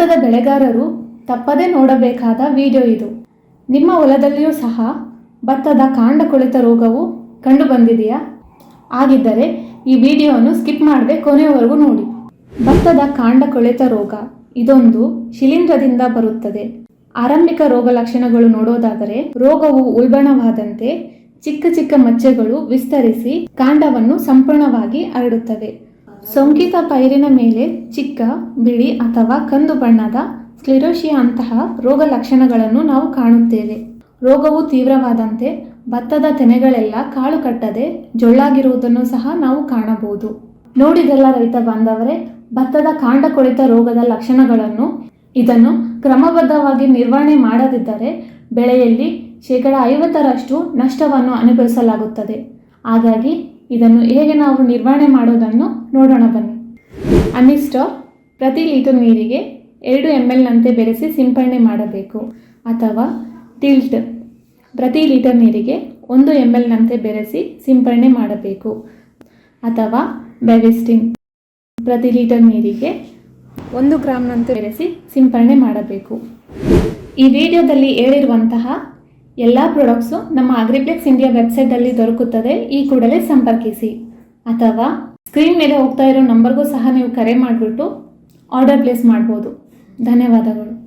ಭತ್ತದ ಬೆಳೆಗಾರರು ತಪ್ಪದೆ ನೋಡಬೇಕಾದ ವಿಡಿಯೋ ಇದು. ನಿಮ್ಮ ಹೊಲದಲ್ಲಿಯೂ ಸಹ ಭತ್ತದ ಕಾಂಡ ಕೊಳೆತ ರೋಗವು ಕಂಡು ಬಂದಿದೆಯಾ ಆಗಿದ್ದರೆ ಈ ವಿಡಿಯೋವನ್ನು ಸ್ಕಿಪ್ ಮಾಡದೆ ಕೊನೆಯವರೆಗೂ ನೋಡಿ. ಭತ್ತದ ಕಾಂಡ ಕೊಳೆತ ರೋಗ ಇದೊಂದು ಶಿಲೀಂಧ್ರದಿಂದ ಬರುತ್ತದೆ. ಆರಂಭಿಕ ರೋಗ ಲಕ್ಷಣಗಳು ನೋಡೋದಾದರೆ ರೋಗವು ಉಲ್ಬಣವಾದಂತೆ ಚಿಕ್ಕ ಚಿಕ್ಕ ಮಚ್ಚೆಗಳು ವಿಸ್ತರಿಸಿ ಕಾಂಡವನ್ನು ಸಂಪೂರ್ಣವಾಗಿ ಹರಡುತ್ತವೆ. ಸೋಂಕಿತ ಪೈರಿನ ಮೇಲೆ ಚಿಕ್ಕ, ಬಿಳಿ ಅಥವಾ ಕಂದು ಬಣ್ಣದ ಸ್ಕ್ಲಿರೋಶಿಯಾ ಅಂತಹ ರೋಗ ಲಕ್ಷಣಗಳನ್ನು ನಾವು ಕಾಣುತ್ತೇವೆ. ರೋಗವು ತೀವ್ರವಾದಂತೆ ಭತ್ತದ ತೆನೆಗಳೆಲ್ಲ ಕಾಳು ಕಟ್ಟದೆ ಜೊಳ್ಳಾಗಿರುವುದನ್ನು ಸಹ ನಾವು ಕಾಣಬಹುದು. ನೋಡಿದೆಲ್ಲ ರೈತ ಬಾಂಧವರೇ, ಭತ್ತದ ಕಾಂಡ ಕೊಳೆತ ರೋಗದ ಲಕ್ಷಣಗಳನ್ನು, ಇದನ್ನು ಕ್ರಮಬದ್ಧವಾಗಿ ನಿರ್ವಹಣೆ ಮಾಡದಿದ್ದರೆ ಬೆಳೆಯಲ್ಲಿ ಶೇಕಡ ಐವತ್ತರಷ್ಟು ನಷ್ಟವನ್ನು ಅನುಭವಿಸಲಾಗುತ್ತದೆ. ಹಾಗಾಗಿ ಇದನ್ನು ಹೇಗೆ ನಾವು ನಿರ್ವಹಣೆ ಮಾಡೋದನ್ನು ನೋಡೋಣ ಬನ್ನಿ. ಅನಿಸ್ಟಾರ್ ಪ್ರತಿ ಲೀಟರ್ ನೀರಿಗೆ ಎರಡು ಎಂ ಎಲ್ನಂತೆ ಬೆರೆಸಿ ಸಿಂಪಡಣೆ ಮಾಡಬೇಕು ಅಥವಾ ಟಿಲ್ಟ್ ಪ್ರತಿ ಲೀಟರ್ ನೀರಿಗೆ ಒಂದು ಎಂ ಎಲ್ನಂತೆ ಬೆರೆಸಿ ಸಿಂಪಡಣೆ ಮಾಡಬೇಕು ಅಥವಾ ಬೆವಿಸ್ಟಿನ್ ಪ್ರತಿ ಲೀಟರ್ ನೀರಿಗೆ ಒಂದು ಗ್ರಾಮ್ನಂತೆ ಬೆರೆಸಿ ಸಿಂಪಡಣೆ ಮಾಡಬೇಕು. ಈ ವಿಡಿಯೋದಲ್ಲಿ ಹೇಳಿರುವಂತಹ ಎಲ್ಲ ಪ್ರಾಡಕ್ಟ್ಸು ನಮ್ಮ ಅಗ್ರಿಪ್ಲೆಕ್ಸ್ ಇಂಡಿಯಾ ವೆಬ್ಸೈಟಲ್ಲಿ ದೊರಕುತ್ತದೆ. ಈ ಕೂಡಲೇ ಸಂಪರ್ಕಿಸಿ. ಅಥವಾ ಸ್ಕ್ರೀನ್ ಮೇಲೆ ಹೋಗ್ತಾ ಇರೋ ನಂಬರ್ಗೂ ಸಹ ನೀವು ಕರೆ ಮಾಡಿಬಿಟ್ಟು ಆರ್ಡರ್ ಪ್ಲೇಸ್ ಮಾಡ್ಬೋದು. ಧನ್ಯವಾದಗಳು.